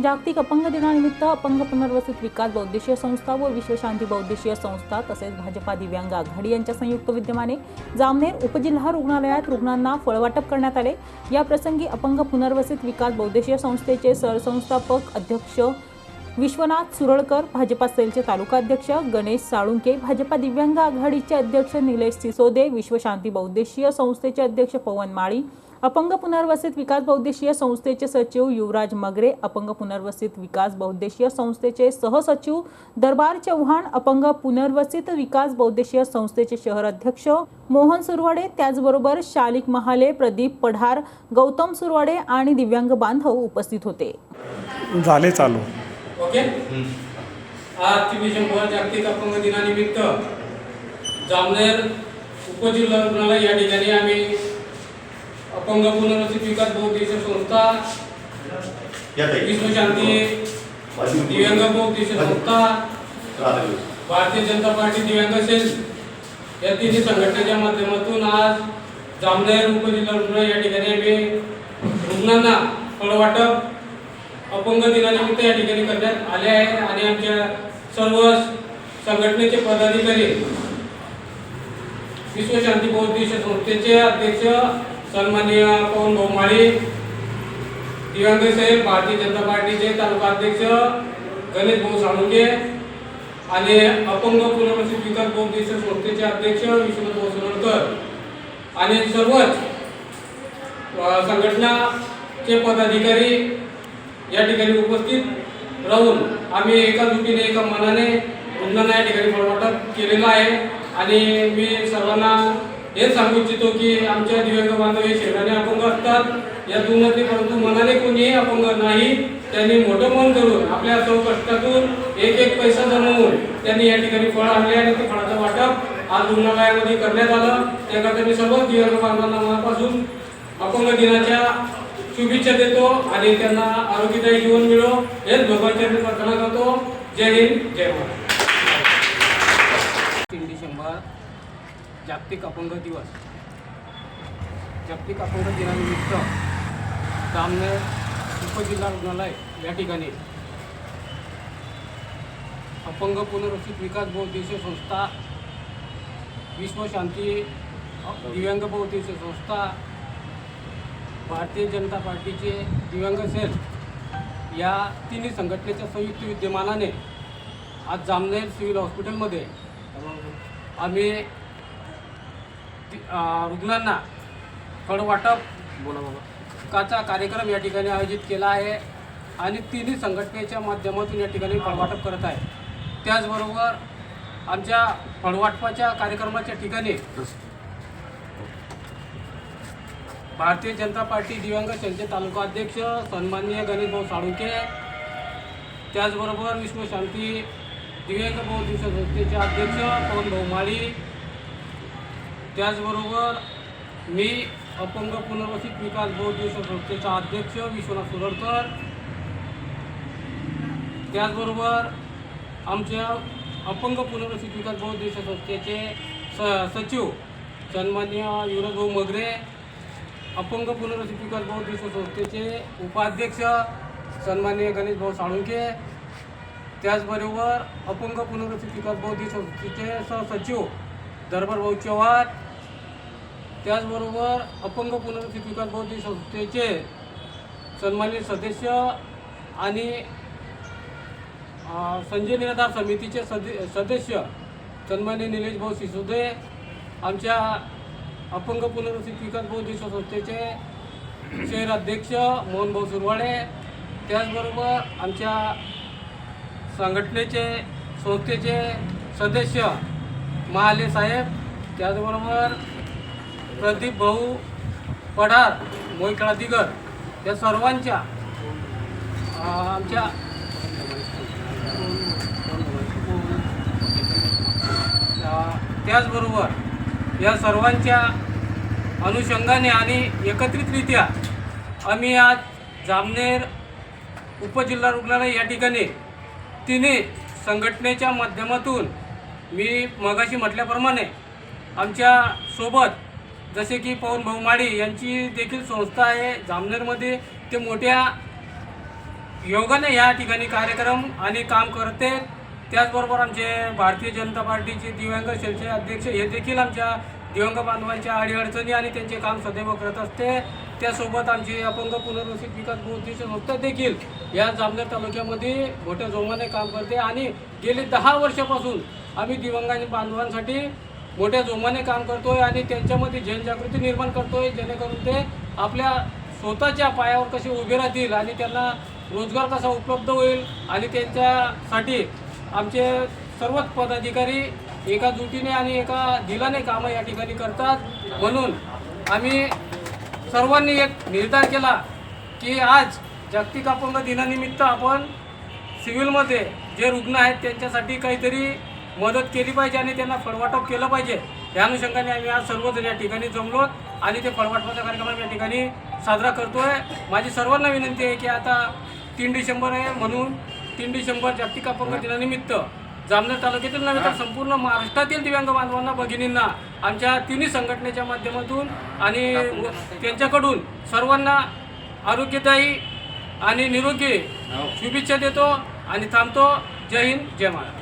जागतिक अपंग दिनानिमित्त अपंग पुनर्वसित विकास बौद्धिशीय संस्था व विश्वशांती बौद्धिशीय संस्था तसेच भाजपा दिव्यांग आघाडी यांच्या संयुक्त विद्यमाने जामनेर उपजिल्हा रुग्णालयात रुग्णांना फळवाटप करण्यात आले. या प्रसंगी अपंग पुनर्वसित विकास बौद्धिशीय संस्थेचे सरसंस्थापक अध्यक्ष विश्वनाथ सुरळकर भाजपा सेलचे तालुका अध्यक्ष गणेश साळुंके भाजपा दिव्यांग आघाडीचे अध्यक्ष निलेश सिसोदे विश्वशांती बौद्धिशीय संस्थेचे अध्यक्ष पवन माळी अपंग पुनर्वसित विकास बौद्धिशीय संस्थेचे सचिव युवराज मगरे अपंग पुनर्वसित विकास बौद्धिशीय संस्थेचे सहसचिव दरबार चव्हाण अपंग पुनर्वसित विकास बौद्धिशीय संस्थेचे शहर अध्यक्ष मोहन सुरवाडे त्याचबरोबर शालिक महाले प्रदीप पढार गौतम सुरवाडे आणि दिव्यांग बांधव उपस्थित होते. झाले चालू. ओके? आज जागतिक अपंग दिनानिमित्त जामनेर उपजिल्हा रुग्णालय या ठिकाणी आम्ही अपंग पुनर्वसित विकास बौद्धिक संस्था विश्वशांती दिव्यांग बौद्धिक संस्था भारतीय जनता पार्टी दिव्यांग सेल या तिन्ही संघटनेच्या माध्यमातून आज जामनेर उपजिल्हा रुग्णालय या ठिकाणी आम्ही रुग्णांना फळवाटप अपंग दिनानिमित्त या ठिकाणी करण्यात आले आहे आणि आमच्या सर्व संघटनेचे पदाधिकारी विश्वशांती बौद्धिक संस्थेचे अध्यक्ष सन्माननीय पवन भोमाळी दिव्यांग साहेब भारतीय जनता पार्टीचे तालुका अध्यक्ष गणेश भाऊ साळुंके आणि अपंग पुनर्वसित विकास बौद्धिक संस्थेचे अध्यक्ष विश्वनाथ भाऊ आणि सर्वच संघटनाचे पदाधिकारी या ठिकाणी उपस्थित राहून आम्ही एका जुटीने एका मनाने रुग्णांना या ठिकाणी फळवाटप केलेलं आहे. आणि मी सर्वांना हे सांगू इच्छितो की आमच्या दिव्यांग बांधव हे शरीराने अपंग असतात. या दुमते परंतु मनाने कोणीही अपंग नाही. त्यांनी मोठं मन करून आपल्या सर्व कष्टातून एक एक पैसा जमवून त्यांनी या ठिकाणी फळ आणले आणि ते फळाचं वाटप आज रुग्णालयामध्ये करण्यात आलं. त्याकरता मी सर्व दिव्यांग बांधवांना मनापासून अपंग दिनाच्या शुभेच्छा देतो आणि त्यांना आरोग्यदायी जीवन मिळो. हेच भगवानच्या प्रार्थना करतो. जय हिंद जय महाराज तीन डिसेंबर जागतिक अपंग दिवस. जागतिक अपंग दिनानिमित्त जामनेर उपजिल्हा रुग्णालय या ठिकाणी अपंग पुनर्वसित विकास बौद्धिक संस्था विश्वशांती दिव्यांग बौद्धिक संस्था भारतीय जनता पार्टीचे दिव्यांग सेल या तिन्ही संघटनेच्या संयुक्त विद्यमानाने आज जामनेर सिव्हिल हॉस्पिटलमध्ये आम्ही रुग्णांना फळवाटप बोला काचा कार्यक्रम या ठिकाणी आयोजित केला आहे आणि तिन्ही संघटनेच्या माध्यमातून या ठिकाणी फळवाटप करत आहे. त्याचबरोबर आमच्या फळवाटपाच्या कार्यक्रमाच्या ठिकाणी भारतीय जनता पार्टी दिव्यांग संचे तालुका अध्यक्ष सन्माननीय गणेशभाऊ साळुंके त्याचबरोबर विश्वशांती दिव्यांग बौद्ध संस्थेचे अध्यक्ष पवन भाऊ माळी त्याचबरोबर मी अपंग पुनर्वसित विकास बौद्ध संस्थेचा अध्यक्ष विश्वनाथ सुरडकर त्याचबरोबर आमच्या अपंग पुनर्वसित विकास बौद्ध संस्थेचे स सचिव सन्मान्य युवराजभाऊ मगरे अपंग पुनर्वसित विकास बौद्ध संस्थेचे उपाध्यक्ष सन्मान्य गणेश भाऊ साळुंके त्याचबरोबर अपंग पुनर्वसित विकास बौद्ध संस्थेचे सहसचिव दरबार भाऊ चव्हाण त्याचबरोबर अपंग पुनर्वसित विकास बौद्धिक संस्थेचे सन्मानित सदस्य आणि संजय निराधार समितीचे सद सदस्य सन्मान्य निलेश भाऊ सिसोदे आमच्या अपंग पुनर्वसित विकास बौद्धिक संस्थेचे शहराध्यक्ष मोहन भाऊ सुरवाडे त्याचबरोबर आमच्या संघटनेचे संस्थेचे सदस्य महाले साहेब त्याचबरोबर प्रदीप भाऊ पठार मोहिकळा दिगर या सर्वांच्या आमच्या त्याचबरोबर या सर्वांच्या अनुषंगाने आणि एकत्रितरित्या आम्ही आज जामनेर उपजिल्हा रुग्णालय या ठिकाणी तिन्ही संघटनेच्या माध्यमातून मी मगाशी म्हटल्याप्रमाणे आमच्यासोबत जसे की पवन भाऊ यांची देखील संस्था आहे. जामनेरमध्ये ते मोठ्या योगाने या ठिकाणी कार्यक्रम आणि काम करते. त्याचबरोबर आमचे भारतीय जनता पार्टीचे दिव्यांग सेलचे अध्यक्ष हे देखील आमच्या दिव्यांग बांधवांच्या अडीअडचणी आणि त्यांचे काम सदैव करत असते. त्यासोबत आमची अपंग पुनर्वसित विकास बहुउद्देशीय संस्था देखील या जामनेर तालुक्यामध्ये मोठ्या जोमाने काम करते. आणि गेली दहा वर्षापासून आम्ही दिव्यांग बांधवांसाठी मोठ्या जोमाने काम करतोय आणि त्यांच्यामध्ये जनजागृती निर्माण करतोय जेणेकरून ते आपल्या स्वतःच्या पायावर कसे उभे राहतील आणि त्यांना रोजगार कसा उपलब्ध होईल आणि त्यांच्यासाठी आमचे सर्वच पदाधिकारी एका जुटीने आणि एका दिलाने कामं या ठिकाणी करतात. म्हणून आम्ही सर्वांनी एक निर्धार केला की आज जागतिक अपंग दिनानिमित्त आपण सिव्हिलमध्ये जे रुग्ण आहेत त्यांच्यासाठी काहीतरी मदत केली पाहिजे आणि त्यांना फळवाटप केलं पाहिजे. या अनुषंगाने आम्ही आज सर्वजण या ठिकाणी जमलो आणि ते फळवाटपाचा कार्यक्रम या ठिकाणी साजरा करतोय. माझी सर्वांना विनंती आहे की आता तीन डिसेंबर आहे म्हणून तीन डिसेंबर जागतिक अपंग दिनानिमित्त जामनेर तालुक्यातील नव्हे तर संपूर्ण महाराष्ट्रातील दिव्यांग बांधवांना भगिनींना आमच्या तिन्ही संघटनेच्या माध्यमातून आणि त्यांच्याकडून सर्वांना आरोग्यदायी आणि निरोगी शुभेच्छा देतो आणि थांबतो. जय हिंद जय महाराष्ट्र.